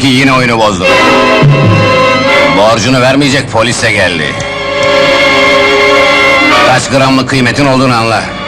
Seninki yine oyunu bozdu. Borcunu vermeyecek polis de geldi. Kaç gramlık kıymetin olduğunu anla.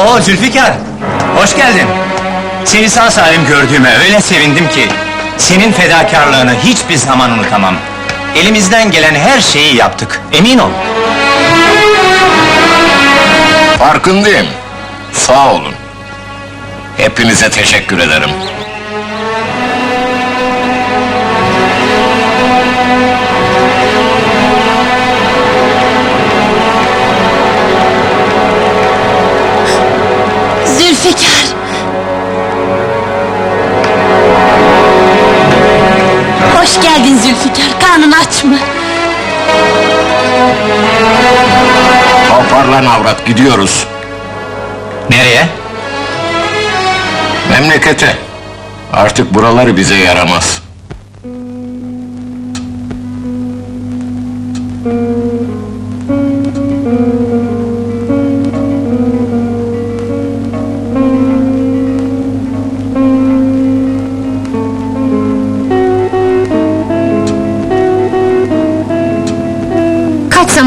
Oo Zülfikar! Hoş geldin! Seni sağ salim gördüğüme öyle sevindim ki... ...senin fedakarlığını hiçbir zaman unutamam. Elimizden gelen her şeyi yaptık, emin ol. Farkındayım. Sağ olun. Hepinize teşekkür ederim. Karnın aç mı? Toparlan avrat, gidiyoruz. Nereye? Memlekete. Artık buraları bize yaramaz.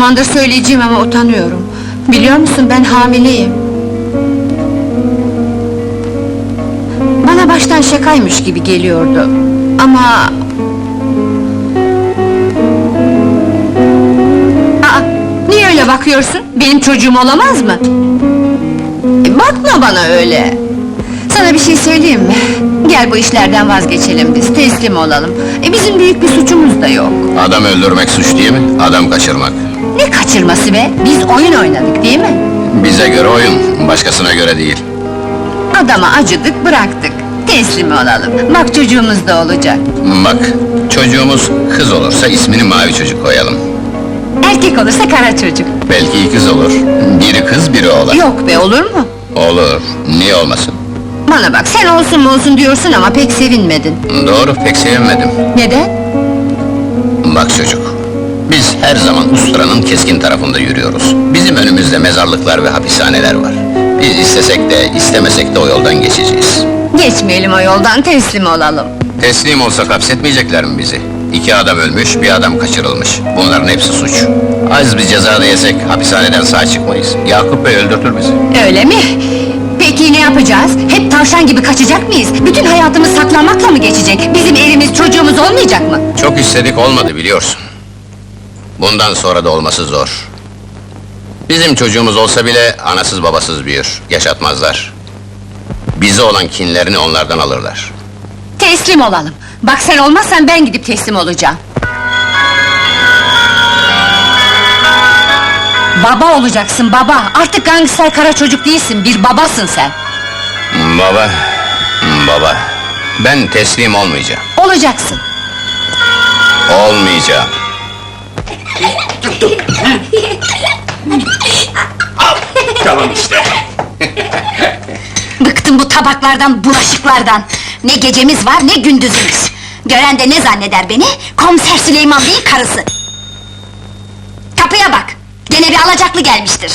Zamandır söyleyeceğim ama utanıyorum. Biliyor musun ben hamileyim. Bana baştan şakaymış gibi geliyordu. Ama... Aa, niye öyle bakıyorsun? Benim çocuğum olamaz mı? E, bakma bana öyle. Sana bir şey söyleyeyim mi? Gel bu işlerden vazgeçelim biz, teslim olalım. E, bizim büyük bir suçumuz da yok. Adam öldürmek suç değil mi? Adam kaçırmak. Ne kaçırması be? Biz oyun oynadık değil mi? Bize göre oyun, başkasına göre değil. Adama acıdık bıraktık. Teslim olalım. Bak çocuğumuz da olacak. Bak, çocuğumuz kız olursa ismini Mavi Çocuk koyalım. Erkek olursa kara çocuk. Belki ikiz olur. Biri kız, biri oğlan. Yok be olur mu? Olur, niye olmasın? Bana bak sen olsun mu olsun diyorsun ama pek sevinmedin. Doğru, pek sevinmedim. Neden? Bak çocuk. Biz her zaman usturanın keskin tarafında yürüyoruz. Bizim önümüzde mezarlıklar ve hapishaneler var. Biz istesek de istemesek de o yoldan geçeceğiz. Geçmeyelim o yoldan, teslim olalım. Teslim olsak hapsetmeyecekler mi bizi? İki adam ölmüş, bir adam kaçırılmış. Bunların hepsi suç. Az bir ceza da yesek hapishaneden sağ çıkmayız. Yakup Bey öldürtür bizi. Öyle mi? Peki ne yapacağız? Hep tavşan gibi kaçacak mıyız? Bütün hayatımız saklanmakla mı geçecek? Bizim evimiz, çocuğumuz olmayacak mı? Çok istedik olmadı biliyorsun. Bundan sonra da olması zor. Bizim çocuğumuz olsa bile anasız babasız büyür, yaşatmazlar. Bize olan kinlerini onlardan alırlar. Teslim olalım. Bak sen olmazsan ben gidip teslim olacağım. Baba olacaksın baba. Artık gangster kara çocuk değilsin. Bir babasın sen. Baba, baba, ben teslim olmayacağım. Olacaksın. Olmayacağım. Tamam işte. Bıktım bu tabaklardan, bulaşıklardan. Ne gecemiz var, ne gündüzümüz. Gören de ne zanneder beni? Komiser Süleyman Bey'in karısı. Kapıya bak, gene bir alacaklı gelmiştir.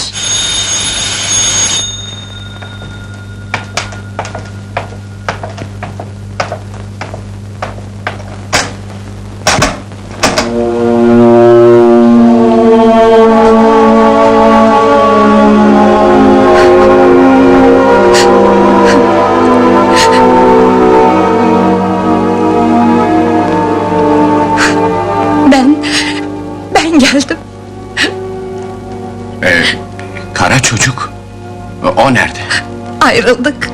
Ayrıldık.